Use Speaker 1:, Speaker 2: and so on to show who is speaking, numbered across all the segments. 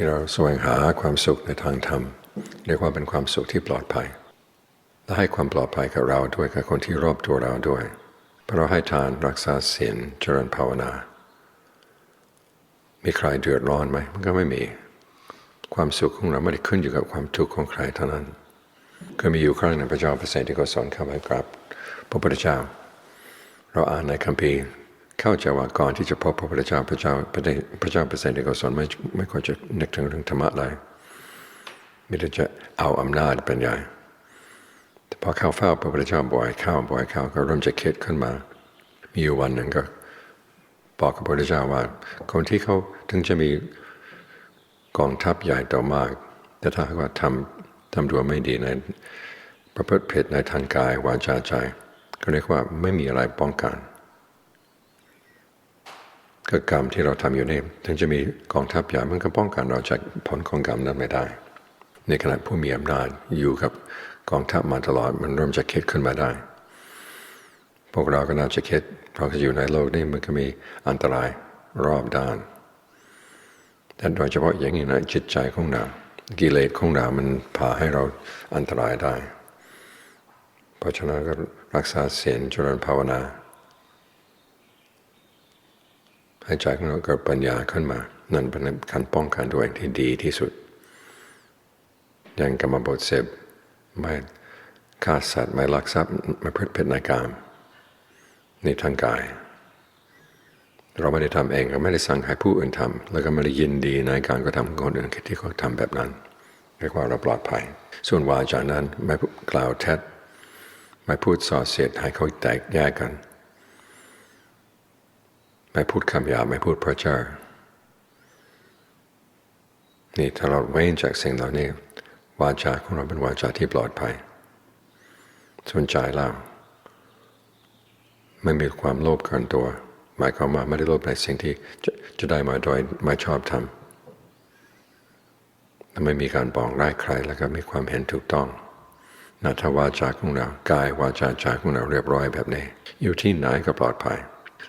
Speaker 1: ที่เราแสวงหาความสุขในทางธรรมเรียกว่าเป็นความสุขที่ปลอดภัย และให้ความปลอดภัยกับเราด้วยกับคนที่รอบตัวเราด้วย เพราะเราให้ทานรักษาศีลเจริญภาวนา มีใครเดือดร้อนไหมมันก็ไม่มี ความสุขของเราไม่ได้ขึ้นอยู่กับความทุกข์ของใครเท่านั้นเคยมีอยู่ครั้งหนึ่งพระเจ้าปเปรตที่ก็สอนข้าพเจ้าพระพุทธเจ้า เราอ่านในคัมภีร์ เข้าใจว่าก่อนที่จะพบพระพุทธเจ้าพระเจ้าพระเจ้าเปรตที่ก็สอนไม่ไม่ควรจะนึกถึงเรื่องธรรมะเลยมิได้จะเอาอำนาจเป็นใหญ่แต่พอเข้าเฝ้าพระพุทธเจ้าบ่อยเข้าบ่อยเข้าก็เริ่มจะคิดขึ้นมา มีอยู่วันหนึ่งก็บอกกับพระพุทธเจ้าว่า คนที่เขาถึงจะมีกองทัพใหญ่ต่อมาก แต่ถ้าว่าทำทำตัวไม่ดีในประพฤติผิดในทางกายวาจาใจ ก็เรียกว่าไม่มีอะไรป้องกัน ก็กรรมที่เราทำอยู่นี่ถึงจะมีกองทัพใหญ่มันก็ป้องกันเราจากผลของกรรมนั้นไม่ได้ ในขณะผู้มีอำนาจอยู่กับกองทัพมาตลอดมันเริ่มจะคิดขึ้นมาได้ พวกเราก็น่าจะคิดเพราะอยู่ในโลกนี้มันก็มีอันตรายรอบด้านแต่โดยเฉพาะอย่างนี้นะจิตใจของเรากิเลสของเรามันพาให้เราอันตรายได้ เพราะฉะนั้นก็รักษาเสียงเจริญภาวนา ให้ใจของเราเกิดปัญญาขึ้นมา นั่นเป็นการป้องกันตัวเองที่ดีที่สุด อย่างกรรมบทเสพไม่ฆ่าสัตว์ไม่ลักทรัพย์ไม่พฤติผิดในกามในทางกาย เราไม่ได้ทำเองก็ไม่ได้สั่งให้ผู้อื่นทำแล้วก็ไม่ได้ยินดีในการกระทำของคนอื่นที่เขาทำแบบนั้นเรียกว่าเราปลอดภัย ส่วนวาจานั้นไม่กล่าวเท็จไม่พูดส่อเสียดให้เขาแตกแยกกัน ไม่พูดคำหยาบไม่พูดพระเจ้านี่ถ้าเราเว้นจากสิ่งเหล่านี้ วาจาของเราเป็นวาจาที่ปลอดภัยส่วนใจเราไม่มีความโลภเกินตัว หมายความว่าไม่ได้โลภในสิ่งที่จะจะได้มาโดยไม่ชอบทำและไม่มีการปองร้ายใครแล้วก็มีความเห็นถูกต้องนาทวาจาของเรากายวาจาใจของเราเรียบร้อยแบบนี้ อยู่ที่ไหนก็ปลอดภัย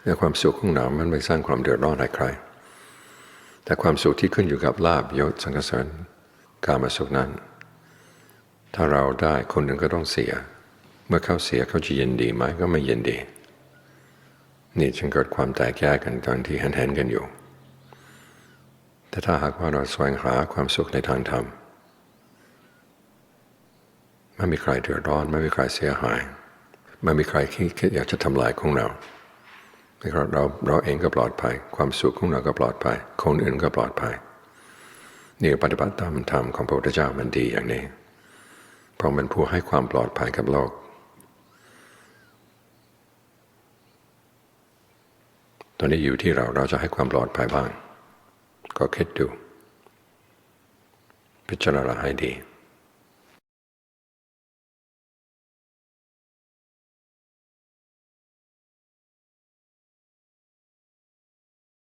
Speaker 1: และความสุขของเรามันไม่สร้างความเดือดร้อนให้ใคร แต่ความสุขที่ขึ้นอยู่กับลาบยศสังกสรกามาสุขนั้น ถ้าเราได้คนหนึ่งก็ต้องเสีย เมื่อเขาเสียเขาจะยินดีไหมก็ไม่ยินดี นี่จึงเกิดความแตกแยกกันตอนที่เห็นๆกันอยู่ แต่ถ้าหากว่าเราแสวงหาความสุขในทางธรรมไม่มีใครเดือดร้อน ไม่มีใครเสียหาย ไม่มีใครคิดอยากจะทำลายของเรา เราเราเราเองก็ปลอดภัย ความสุขของเราก็ปลอดภัย คนอื่นก็ปลอดภัยนี่ปฏิบัติตามธรรมของพระพุทธเจ้ามันดีอย่างนี้ เพราะมันผู้ให้ความปลอดภัยกับโลก ตอนนี้อยู่ที่เราเราจะให้ความปลอดภัยบ้าง ก็คิดดู พิจารณาให้ดี